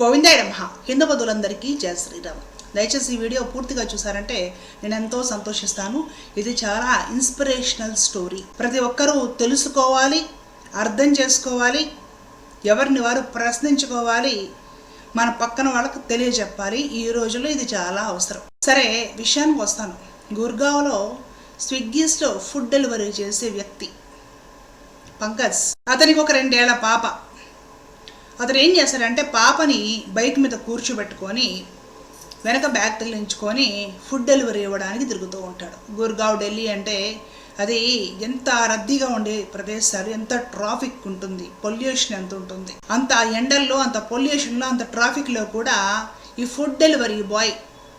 గోవిందాయ నమ హిందూ బంధువులందరికీ జయ శ్రీరామ్. దయచేసి ఈ వీడియో పూర్తిగా చూసారంటే నేను ఎంతో సంతోషిస్తాను. ఇది చాలా ఇన్స్పిరేషనల్ స్టోరీ ప్రతి ఒక్కరూ తెలుసుకోవాలి అర్థం చేసుకోవాలి ఎవరిని వారు ప్రశ్నించుకోవాలి మన పక్కన వాళ్ళకు తెలియజెప్పాలి. ఈ రోజుల్లో ఇది చాలా అవసరం. సరే విషయానికి వస్తాను. గుర్గావ్లో స్విగ్గీస్లో ఫుడ్ డెలివరీ చేసే వ్యక్తి పంకజ్. అతనికి ఒక రెండేళ్ళ పాప. అతను ఏం చేశాడంటే పాపని బైక్ మీద కూర్చోబెట్టుకొని వెనక బ్యాగ్ తగిలించుకొని ఫుడ్ డెలివరీ ఇవ్వడానికి తిరుగుతూ ఉంటాడు. గుర్గావ్ ఢిల్లీ అంటే అది ఎంత రద్దీగా ఉండే ప్రదేశాలు ఎంత ట్రాఫిక్ ఉంటుంది పొల్యూషన్ ఎంత ఉంటుంది. అంత ఎండల్లో అంత పొల్యూషన్లో అంత ట్రాఫిక్లో కూడా ఈ ఫుడ్ డెలివరీ బాయ్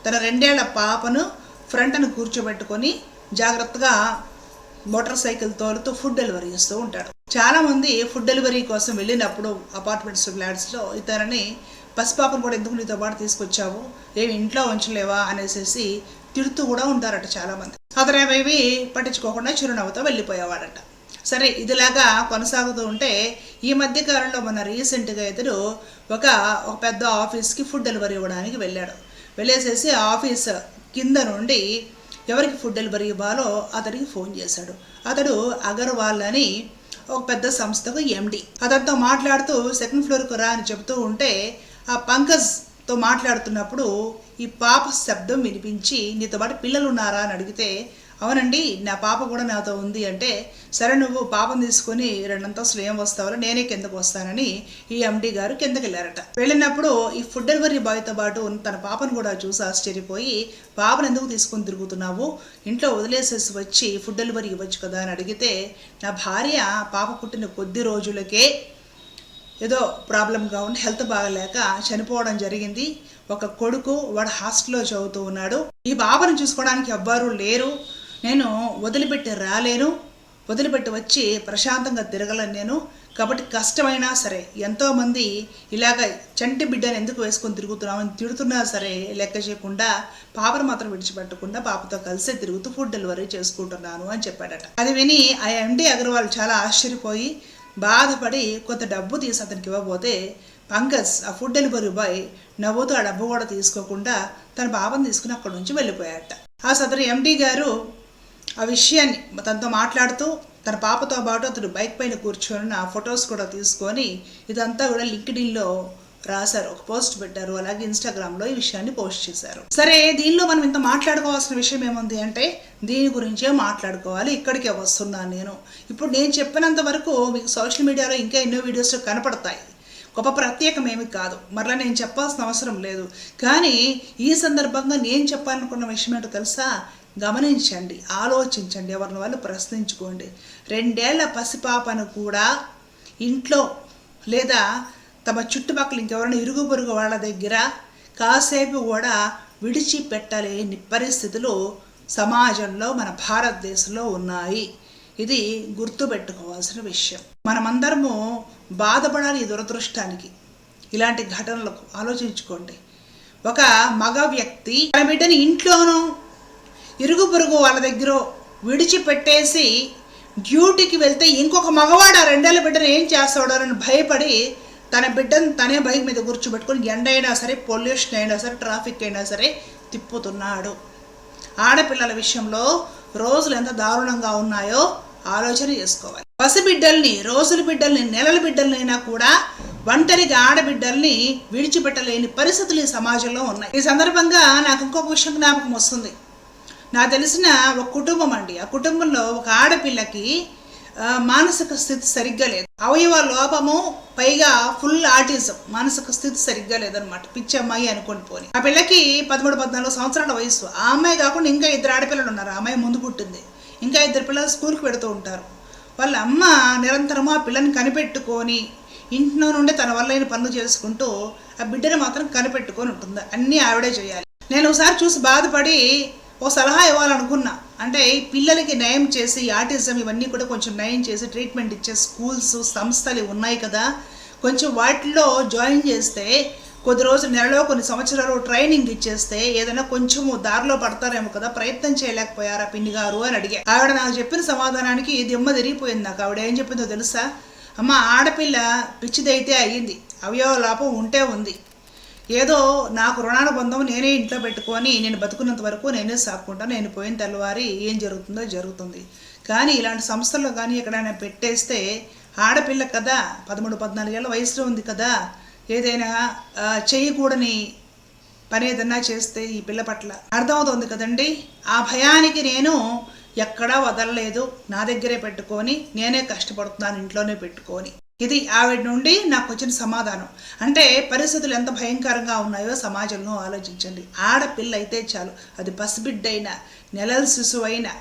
తన రెండేళ్ళ పాపను ఫ్రంట్ను కూర్చోబెట్టుకొని జాగ్రత్తగా మోటార్ సైకిల్ తోలుతూ ఫుడ్ డెలివరీ చేస్తూ ఉంటాడు. చాలా మంది ఫుడ్ డెలివరీ కోసం వెళ్ళినప్పుడు అపార్ట్మెంట్స్ ఫ్లాట్స్లో ఇతరని పసిపాపను కూడా ఎందుకు నీతో పాటు తీసుకొచ్చావు? ఏమి ఇంట్లో ఉంచలేవా? అనేసి తిడుతూ కూడా ఉంటారట చాలా మంది అతను ఏమేవి పట్టించుకోకుండా చిరునవ్వుతో వెళ్ళిపోయేవాడట. సరే ఇదిలాగా కొనసాగుతూ ఉంటే ఈ మధ్య కాలంలో మన రీసెంట్గా ఇతడు ఒక ఒక పెద్ద ఆఫీస్కి ఫుడ్ డెలివరీ ఇవ్వడానికి వెళ్ళాడు. వెళ్ళేసేసి ఆఫీస్ కింద నుండి ఎవరికి ఫుడ్ డెలివరీ ఇవ్వాలో అతడికి ఫోన్ చేశాడు. అతడు అగర్వాల్ అని ఒక పెద్ద సంస్థకు ఎండి అతనితో మాట్లాడుతూ సెకండ్ ఫ్లోర్కు రా అని చెబుతూ ఉంటే ఆ పంకజ్తో మాట్లాడుతున్నప్పుడు ఈ పాప శబ్దం వినిపించి నీతో పాటు పిల్లలు ఉన్నారా అని అడిగితే అవునండి నా పాప కూడా నాతో ఉంది అంటే సరే నువ్వు పాపను తీసుకొని రెండంతస్తులు ఏం వస్తావో నేనే కిందకు వస్తానని ఈ ఎండి గారు కిందకి వెళ్ళారట వెళ్ళినప్పుడు ఈ ఫుడ్ డెలివరీ బాయ్తో పాటు తన పాపను కూడా చూసి ఆశ్చర్యపోయి పాపను ఎందుకు తీసుకొని తిరుగుతున్నావు? ఇంట్లో వదిలేసేసి వచ్చి ఫుడ్ డెలివరీ ఇవ్వచ్చు కదా? అని అడిగితే నా భార్య పాప పుట్టిన కొద్ది రోజులకే ఏదో ప్రాబ్లంగా ఉండి హెల్త్ బాగలేక చనిపోవడం జరిగింది. ఒక కొడుకు వాడు హాస్టల్లో చదువుతూ ఉన్నాడు. ఈ బాబను చూసుకోవడానికి ఎవ్వరూ లేరు. నేను వదిలిపెట్టి రాలేను వదిలిపెట్టి వచ్చి ప్రశాంతంగా తిరగలను నేను. కాబట్టి కష్టమైనా సరే ఎంతోమంది ఇలాగ చంటి బిడ్డను ఎందుకు వేసుకొని తిరుగుతున్నామని తిడుతున్నా సరే లెక్క చేయకుండా పాపను మాత్రం విడిచిపెట్టకుండా పాపతో కలిసే తిరుగుతూ ఫుడ్ డెలివరీ చేసుకుంటున్నాను అని చెప్పాడట. అది విని ఆ ఎండి అగర్వాల్ చాలా ఆశ్చర్యపోయి బాధపడి కొంత డబ్బు తీసి అతనికి ఇవ్వబోతే పంకజ్ ఆ ఫుడ్ డెలివరీ బాయ్ నవ్వుతూ ఆ డబ్బు కూడా తీసుకోకుండా తన పాపను తీసుకుని అక్కడి నుంచి వెళ్ళిపోయాట ఆ సదరు ఎండి గారు ఆ విషయాన్ని తనతో మాట్లాడుతూ తన పాపతో పాటు అతడు బైక్ పైన కూర్చొని ఆ ఫొటోస్ కూడా తీసుకొని ఇదంతా కూడా లింక్డ్ఇన్లో రాశారు. ఒక పోస్ట్ పెట్టారు. అలాగే ఇన్స్టాగ్రామ్లో ఈ విషయాన్ని పోస్ట్ చేశారు. సరే దీనిలో మనం ఇంత మాట్లాడుకోవాల్సిన విషయం ఏముంది అంటే దీని గురించే మాట్లాడుకోవాలి. ఇక్కడికే వస్తున్నాను నేను. ఇప్పుడు నేను చెప్పినంత వరకు మీకు సోషల్ మీడియాలో ఇంకా ఎన్నో వీడియోస్ కనపడతాయి. గొప్ప ప్రత్యేకం ఏమి కాదు. మరలా నేను చెప్పాల్సిన అవసరం లేదు. కానీ ఈ సందర్భంగా నేను చెప్పాలనుకున్న విషయం ఏంటో తెలుసా? గమనించండి ఆలోచించండి ఎవరిని వాళ్ళు ప్రశ్నించుకోండి. రెండేళ్ళ పసిపాపను కూడా ఇంట్లో లేదా తమ చుట్టుపక్కల ఇంకెవరైనా ఇరుగు పొరుగు వాళ్ళ దగ్గర కాసేపు కూడా విడిచిపెట్టలేని పరిస్థితులు సమాజంలో మన భారతదేశంలో ఉన్నాయి. ఇది గుర్తుపెట్టుకోవాల్సిన విషయం. మనమందరము బాధపడాలి ఈ దురదృష్టానికి. ఇలాంటి ఘటనలకు ఆలోచించుకోండి. ఒక మగ వ్యక్తి తన బిడ్డని ఇంట్లోనూ ఇరుగు పొరుగు వాళ్ళ దగ్గర విడిచిపెట్టేసి డ్యూటీకి వెళ్తే ఇంకొక మగవాడు ఆ రెండేళ్ళ బిడ్డను ఏం చేస్తాడోనని భయపడి తన బిడ్డను తనే బైక్ మీద కూర్చోబెట్టుకొని ఎండ అయినా సరే పొల్యూషన్ అయినా సరే ట్రాఫిక్ అయినా సరే తిప్పుతున్నాడు. ఆడపిల్లల విషయంలో రోజులు ఎంత దారుణంగా ఉన్నాయో ఆలోచన చేసుకోవాలి. పసిబిడ్డల్ని రోజుల బిడ్డల్ని నెలల బిడ్డలనైనా కూడా ఒంటరిగా ఆడబిడ్డల్ని విడిచిపెట్టలేని పరిస్థితులు ఈ సమాజంలో ఉన్నాయి. ఈ సందర్భంగా నాకు ఇంకొక విషయం జ్ఞాపకం వస్తుంది. నాకు తెలిసిన ఒక కుటుంబం అండి. ఆ కుటుంబంలో ఒక ఆడపిల్లకి మానసిక స్థితి సరిగ్గా లేదు. అవయవ లోపము పైగా ఫుల్ ఆటిజం. మానసిక స్థితి సరిగ్గా లేదనమాట పిచ్చి అమ్మాయి అనుకోని పోని. ఆ పిల్లకి పదమూడు పద్నాలుగు సంవత్సరాల వయసు ఆ అమ్మాయి కాకుండా ఇంకా ఇద్దరు ఆడపిల్లలు ఉన్నారు. ఆ అమ్మాయి ముందు పుట్టింది. ఇంకా ఇద్దరు పిల్లలు స్కూల్కి పెడుతూ ఉంటారు. వాళ్ళ అమ్మ నిరంతరము ఆ పిల్లని కనిపెట్టుకొని ఇంట్లో నుండి తన వల్ల పనులు చేసుకుంటూ ఆ బిడ్డను మాత్రం కనిపెట్టుకొని ఉంటుంది. అన్నీ ఆవిడే చేయాలి. నేను ఒకసారి చూసి బాధపడి ఓ సలహా ఇవ్వాలనుకున్నా. అంటే ఈ పిల్లలకి నయం చేసి ఆటిజం ఇవన్నీ కూడా కొంచెం నయం చేసి ట్రీట్మెంట్ ఇచ్చే స్కూల్స్ సంస్థలు ఉన్నాయి కదా. కొంచెం వాటిలో జాయిన్ చేస్తే కొద్ది రోజులు నెలలో కొన్ని సంవత్సరాలు ట్రైనింగ్ ఇచ్చేస్తే ఏదైనా కొంచెము దారిలో పడతారేమో కదా ప్రయత్నం చేయలేకపోయారా పిన్ని గారు అని అడిగా. ఆవిడ నాకు చెప్పిన సమాధానానికి దిమ్మ తిరిగిపోయింది నాకు. ఆవిడ ఏం చెప్పిందో తెలుసా? అమ్మ ఆడపిల్ల పిచ్చిదైతే అయ్యింది. అవయవ లాభం ఉంటే ఉంది. ఏదో నాకు రుణానుబంధం నేనే ఇంట్లో పెట్టుకొని నేను బతుకున్నంత వరకు నేనే సాక్కుంటా నేను పోయిన తెల్లవారి ఏం జరుగుతుందో జరుగుతుంది. కానీ ఇలాంటి సంస్థల్లో కానీ ఎక్కడైనా పెట్టేస్తే ఆడపిల్ల కదా పదమూడు పద్నాలుగేళ్ళ వయసులో ఉంది కదా ఏదైనా చేయకూడని పని ఏదన్నా చేస్తే ఈ పిల్ల పట్ల అర్థమవుతుంది కదండి? ఆ భయానికి నేను ఎక్కడా వదలలేదు. నా దగ్గరే పెట్టుకొని నేనే కష్టపడుతున్నాను ఇంట్లోనే పెట్టుకొని. ఇది ఆవిడ నుండి నాకు వచ్చిన సమాధానం. అంటే పరిస్థితులు ఎంత భయంకరంగా ఉన్నాయో సమాజంలో ఆలోచించండి. ఆడపిల్ల అయితే చాలు. అది పసిబిడ్డైన నెలల శిశువైనా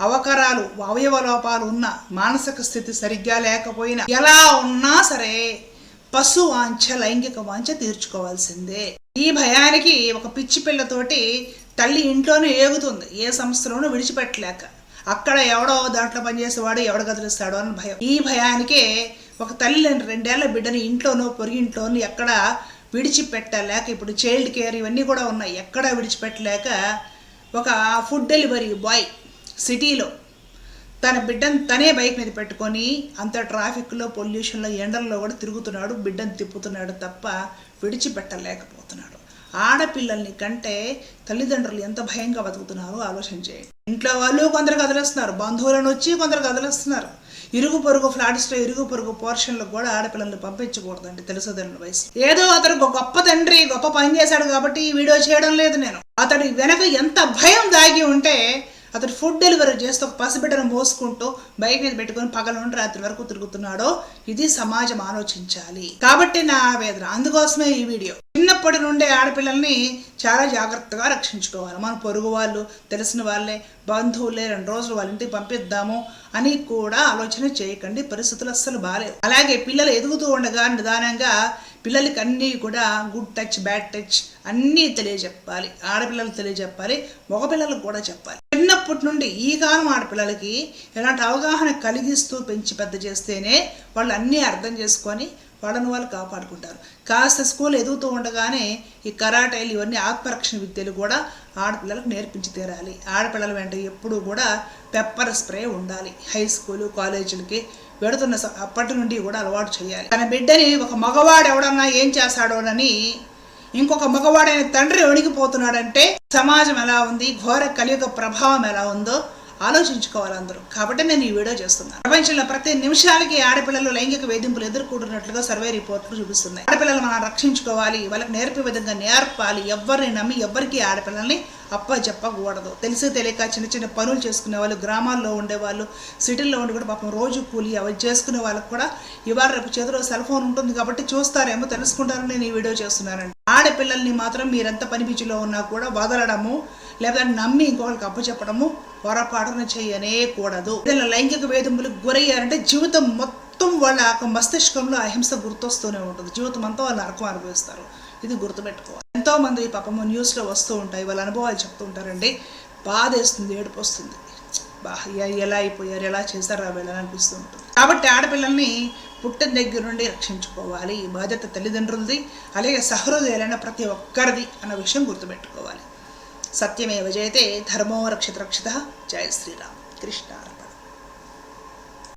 అవకరాలు అవయవ లోపాలు ఉన్న మానసిక స్థితి సరిగ్గా లేకపోయినా ఎలా ఉన్నా సరే పశు వాంఛ లైంగిక వాంఛ తీర్చుకోవాల్సిందే. ఈ భయానికి ఒక పిచ్చి పిల్లతోటి తల్లి ఇంట్లోనే ఏగుతుంది. ఏ సంస్థలోనూ విడిచిపెట్టలేక. అక్కడ ఎవడో దాంట్లో పనిచేసేవాడు ఎవడ కదిలిస్తాడో అని భయం. ఈ భయానికే ఒక తల్లి రెండేళ్ళ బిడ్డని ఇంట్లోనో పొరిగింట్లోనో ఎక్కడ విడిచిపెట్టలేక ఇప్పుడు చైల్డ్ కేర్ ఇవన్నీ కూడా ఉన్నాయి. ఎక్కడ విడిచిపెట్టలేక ఒక ఫుడ్ డెలివరీ బాయ్ సిటీలో తన బిడ్డను తనే బైక్ మీద పెట్టుకొని అంత ట్రాఫిక్లో పొల్యూషన్లో ఎండల్లో కూడా తిరుగుతున్నాడు. బిడ్డను తిప్పుతున్నాడు తప్ప విడిచిపెట్టలేకపోతున్నాడు. ఆడపిల్లల్ని కంటే తల్లిదండ్రులు ఎంత భయంగా బతుకుతున్నారో ఆలోచన చేయండి. ఇంట్లో వాళ్ళు కొందరు కదిలేస్తున్నారు బంధువులను వచ్చి కొందరు కదిలేస్తున్నారు ఇరుగు పొరుగు ఫ్లాట్స్లో ఇరుగు పొరుగు పోర్షన్లకు కూడా ఆడపిల్లల్ని పంపించకూడదండి. తెలుసుదన్న వయసు ఏదో అతను గొప్ప తండ్రి గొప్ప పని చేశాడు కాబట్టి ఈ వీడియో చేయడం లేదు నేను. అతడి వెనక ఎంత భయం దాగి ఉంటే అతడు ఫుడ్ డెలివరీ చేస్తూ ఒక పసిబిడ్డను మోసుకుంటూ బైక్ మీద పెట్టుకొని పగల నుండి రాత్రి వరకు తిరుగుతున్నాడో ఇది సమాజం ఆలోచించాలి. కాబట్టి నా ఆవేదన అందుకోసమే ఈ వీడియో. చిన్నప్పటి నుండే ఆడపిల్లల్ని చాలా జాగ్రత్తగా రక్షించుకోవాలి. మన పొరుగు వాళ్ళు తెలిసిన వాళ్ళే బంధువులే రెండు రోజులు వాళ్ళ ఇంటికి పంపిద్దాము అని కూడా ఆలోచన చేయకండి. పరిస్థితులు అస్సలు బాగాలేవు అలాగే పిల్లలు ఎదుగుతూ ఉండగా నిదానంగా పిల్లలకి అన్నీ కూడా గుడ్ టచ్ బ్యాడ్ టచ్ అన్నీ తెలియజెప్పాలి. ఆడపిల్లలకు తెలియజెప్పాలి మగపిల్లలకు కూడా చెప్పాలి. చిన్నప్పటి నుండి ఈ కాలం ఆడపిల్లలకి ఇలాంటి అవగాహన కలిగిస్తూ పెంచి పెద్ద చేస్తేనే వాళ్ళు అన్నీ అర్థం చేసుకొని వాళ్ళని వాళ్ళు కాపాడుకుంటారు. కాస్త స్కూల్ ఎదుగుతూ ఉండగానే ఈ కరాటేలు ఇవన్నీ ఆత్మరక్షణ విద్యలు కూడా ఆడపిల్లలకు నేర్పించి తీరాలి. ఆడపిల్లల వెంట ఎప్పుడూ కూడా పెప్పర్ స్ప్రే ఉండాలి. హై స్కూలు కాలేజీలకి పెడుతున్న అప్పటి నుండి కూడా అలవాటు చేయాలి. తన బిడ్డని ఒక మగవాడు ఎవడన్నా ఏం చేస్తాడోనని ఇంకొక మగవాడైన తండ్రి వణికిపోతున్నాడంటే సమాజం ఎలా ఉంది? ఘోర కలియుగ ప్రభావం ఎలా ఉందో ఆలోచించుకోవాలి అందరూ. కాబట్టి నేను ఈ వీడియో చేస్తున్నాను. ప్రపంచంలో ప్రతి నిమిషాలకి ఆడపిల్లలు లైంగిక వేధింపులు ఎదుర్కొంటున్నట్లుగా సర్వే రిపోర్ట్లు చూపిస్తున్నాయి. ఆడపిల్లలు మనం రక్షించుకోవాలి వాళ్ళకి నేర్పే విధంగా నేర్పాలి. ఎవరిని నమ్మి ఎవరికి ఆడపిల్లల్ని అప్ప చెప్పకూడదు తెలిసి తెలియక చిన్న చిన్న పనులు చేసుకునే వాళ్ళు గ్రామాల్లో ఉండేవాళ్ళు సిటీల్లో ఉండి కూడా పాపం రోజు కూలి అవి చేసుకునే వాళ్ళకి కూడా ఇవాళ రేపు చేతిలో సెల్ ఫోన్ ఉంటుంది కాబట్టి చూస్తారేమో తెలుసుకుంటారని నేను ఈ వీడియో చేస్తున్నానండి. ఆడపిల్లల్ని మాత్రం మీరెంత పని బిజీలో ఉన్నా కూడా వదలడము లేదా నమ్మి ఇంకొకరికి అప్పచెప్పడము పొరపాటున చేయనే కూడదు ఏదైనా లైంగిక వేధింపులకు గురయ్యారంటే జీవితం మొత్తం వాళ్ళ మస్తిష్కంలో అహింస గుర్తొస్తూనే ఉంటుంది. జీవితం అంతా వాళ్ళు నరకం అనుభవిస్తారు. ఇది గుర్తుపెట్టుకోవాలి. ఎంతో మంది పాపము న్యూస్లో వస్తూ ఉంటాయి. వాళ్ళ అనుభవాలు చెప్తూ ఉంటారండి. బాధ వేస్తుంది ఏడుపు వస్తుంది బా ఎలా అయిపోయారు ఎలా చేశారు వీళ్ళని అనిపిస్తూ ఉంటుంది. కాబట్టి ఆడపిల్లల్ని పుట్టిన దగ్గర నుండి రక్షించుకోవాలి. ఈ బాధ్యత తల్లిదండ్రులది అలాగే సహృదయాలైన ప్రతి ఒక్కరిది అన్న విషయం గుర్తుపెట్టుకోవాలి. सत्यमेव जयते धर्मो रक्षित रक्षितः जय श्रीराम। कृष्णार्पणमस्तु